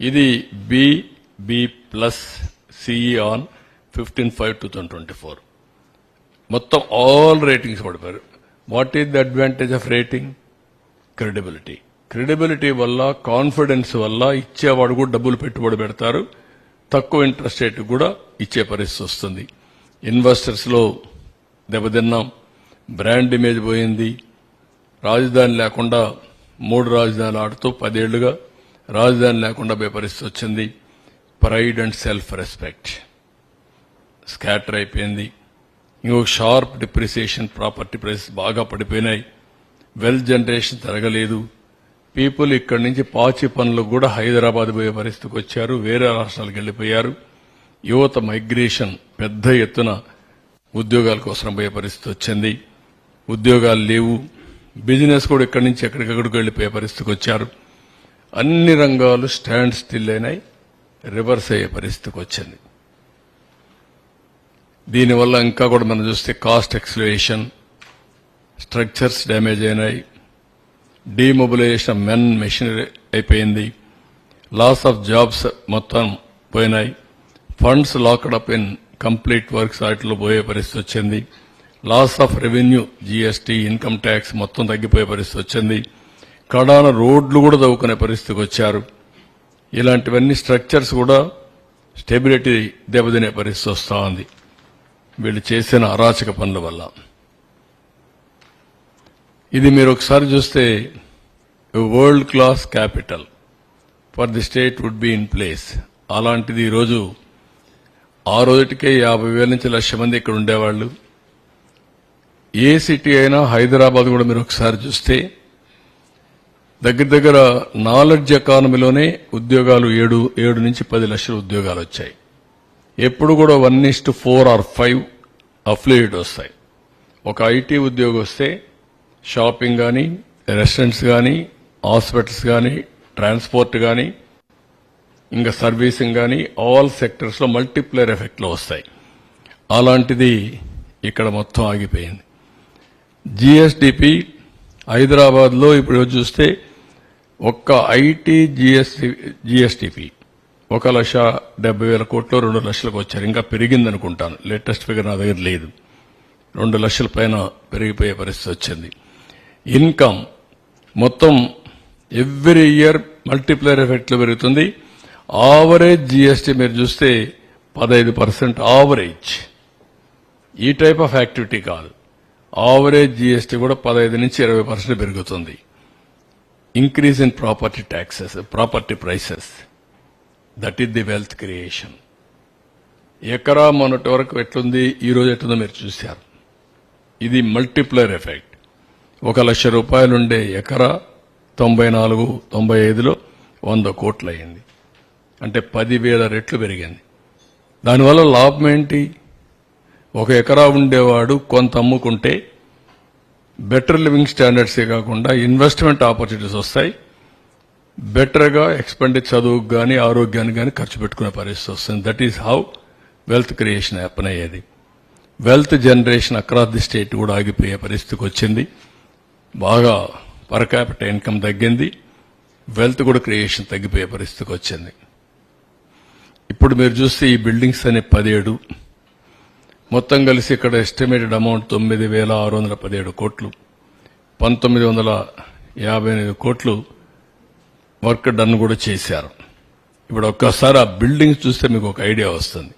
ఇది B B plus CE on fifteen five two thousand twenty four మొత్తం all ratings పడిపోయారు. What is the advantage of rating credibility credibility వల్ల confidence వల్ల ఇచ్చేవాడు కూడా డబ్బులు పెట్టుబడి పెడతారు. తక్కువ ఇంట్రెస్ట్ రేట్ కూడా ఇచ్చే పరిస్థితి వస్తుంది. ఇన్వెస్టర్స్లో దెబ్బతిన్నాం. బ్రాండ్ ఇమేజ్ పోయింది. రాజధాని లేకుండా మూడు రాజధానులు ఆడుతూ పదేళ్ళుగా రాజధాని లేకుండా పోయే పరిస్థితి వచ్చింది. Pride and self respect scatter అయిపోయింది. ఇంకొక షార్ప్ డిప్రిసియేషన్ ప్రాపర్టీ ప్రైసెస్ బాగా పడిపోయినాయి. వెల్త్ జనరేషన్ జరగలేదు పీపుల్ ఇక్కడి నుంచి పాచి పనులకు కూడా హైదరాబాద్ పోయే పరిస్థితికి వచ్చారు. వేరే రాష్ట్రాలకు వెళ్ళిపోయారు. యువత మైగ్రేషన్ పెద్ద ఎత్తున ఉద్యోగాల కోసం పోయే పరిస్థితి వచ్చింది. ఉద్యోగాలు లేవు. బిజినెస్ కూడా ఇక్కడి నుంచి ఎక్కడికక్కడికి వెళ్ళిపోయే పరిస్థితికి వచ్చారు. అన్ని రంగాలు స్టాండ్ స్టిల్ అయినాయి రివర్స్ అయ్యే పరిస్థితికి వచ్చింది. దీనివల్ల ఇంకా కూడా మనం చూస్తే కాస్ట్ ఎక్స్లేషన్ స్ట్రక్చర్స్ డ్యామేజ్ అయినాయి డీమొబిలైజేషన్ మెన్ మెషినరీ అయిపోయింది లాస్ ఆఫ్ జాబ్స్ మొత్తం పోయినాయి funds locked up incomplete works వాటిలో పోయే పరిస్థితి వచ్చింది loss of revenue GST income tax మొత్తం తగ్గిపోయే పరిస్థితి వచ్చింది కడాన రోడ్లు కూడా తవ్వుకునే పరిస్థితికి వచ్చారు. ఇలాంటివన్నీ స్ట్రక్చర్స్ కూడా స్టెబిలిటీ దెబ్బతినే పరిస్థితి వస్తూ ఉంది. వీళ్ళు చేసిన అరాచక పనుల వల్ల. ఇది మీరు ఒకసారి చూస్తే world class capital for the state would be in place అలాంటిది ఈరోజు ఆ రోజుటికే యాభై వేల నుంచి లక్ష మంది ఇక్కడ ఉండేవాళ్ళు. ఏ సిటీ అయినా హైదరాబాద్ కూడా మీరు ఒకసారి చూస్తే దగ్గర దగ్గర నాలెడ్జ్ ఎకానమీలోనే ఉద్యోగాలు ఏడు ఏడు నుంచి పది లక్షల ఉద్యోగాలు వచ్చాయి. ఎప్పుడు కూడా one is to four or five affiliate వస్తాయి. ఒక ఐటీ ఉద్యోగం వస్తే షాపింగ్ కానీ రెస్టారెంట్స్ కానీ హాస్పిటల్స్ కానీ ట్రాన్స్పోర్ట్ కానీ ఇంకా సర్వీసింగ్ కానీ ఆల్ సెక్టర్స్లో మల్టిప్లేయర్ ఎఫెక్ట్లో వస్తాయి. అలాంటిది ఇక్కడ మొత్తం ఆగిపోయింది. జిఎస్డిపి హైదరాబాద్లో ఇప్పుడు చూస్తే ఒక్క ఐటీ జిఎస్టి ఫీ ఒక లక్ష డెబ్బై వేల కోట్లు రెండు లక్షలకు వచ్చారు. ఇంకా పెరిగింది అనుకుంటాను లేటెస్ట్ ఫిగర్ నా దగ్గర లేదు. రెండు లక్షల పైన పెరిగిపోయే పరిస్థితి వచ్చింది. ఇన్కమ్ మొత్తం ఎవ్రీ ఇయర్ మల్టిప్లైర్ ఎఫెక్ట్లో పెరుగుతుంది. ఆవరేజ్ జిఎస్టీ మీరు చూస్తే పదహైదు పర్సెంట్ ఆవరేజ్. ఈ టైప్ ఆఫ్ యాక్టివిటీ కాదు. ఆవరేజ్ జిఎస్టీ కూడా పదహైదు నుంచి ఇరవై పర్సెంట్ పెరుగుతుంది. Increase in property taxes property prices that is the wealth creation ఎకరా మొన్నటి వరకు ఎట్లుంది? ఈ రోజు ఎట్లుందో మీరు చూశారు. ఇది మల్టిప్లర్ ఎఫెక్ట్ ఒక లక్ష రూపాయలుండే ఎకరా తొంభై నాలుగు తొంభై ఐదులో వంద కోట్లు అయింది అంటే పదివేల రెట్లు పెరిగింది. దానివల్ల లాభం ఏంటి? ఒక ఎకరా ఉండేవాడు కొంత అమ్ముకుంటే బెటర్ లివింగ్ స్టాండర్డ్సే కాకుండా ఇన్వెస్ట్మెంట్ ఆపర్చునిటీస్ వస్తాయి. బెటర్గా ఎక్స్పెండి చదువుకు కానీ ఆరోగ్యానికి కానీ ఖర్చు పెట్టుకునే పరిస్థితి వస్తుంది. That is how wealth creation happen అయ్యేది. Wealth generation across the state కూడా ఆగిపోయే పరిస్థితికి వచ్చింది. బాగా పర్ క్యాపిట ఇన్కమ్ తగ్గింది. వెల్త్ కూడా క్రియేషన్ తగ్గిపోయే పరిస్థితికి వచ్చింది. ఇప్పుడు మీరు చూస్తే ఈ బిల్డింగ్స్ అనే పదిహేడు మొత్తం కలిసి ఇక్కడ ఎస్టిమేటెడ్ అమౌంట్ తొమ్మిది వేల ఆరు వందల పదిహేడు కోట్లు పంతొమ్మిది వందల యాభై ఎనిమిది కోట్లు వర్క్ డన్ కూడా చేశారు. ఇప్పుడు ఒక్కసారి ఆ బిల్డింగ్స్ చూస్తే మీకు ఒక ఐడియా వస్తుంది.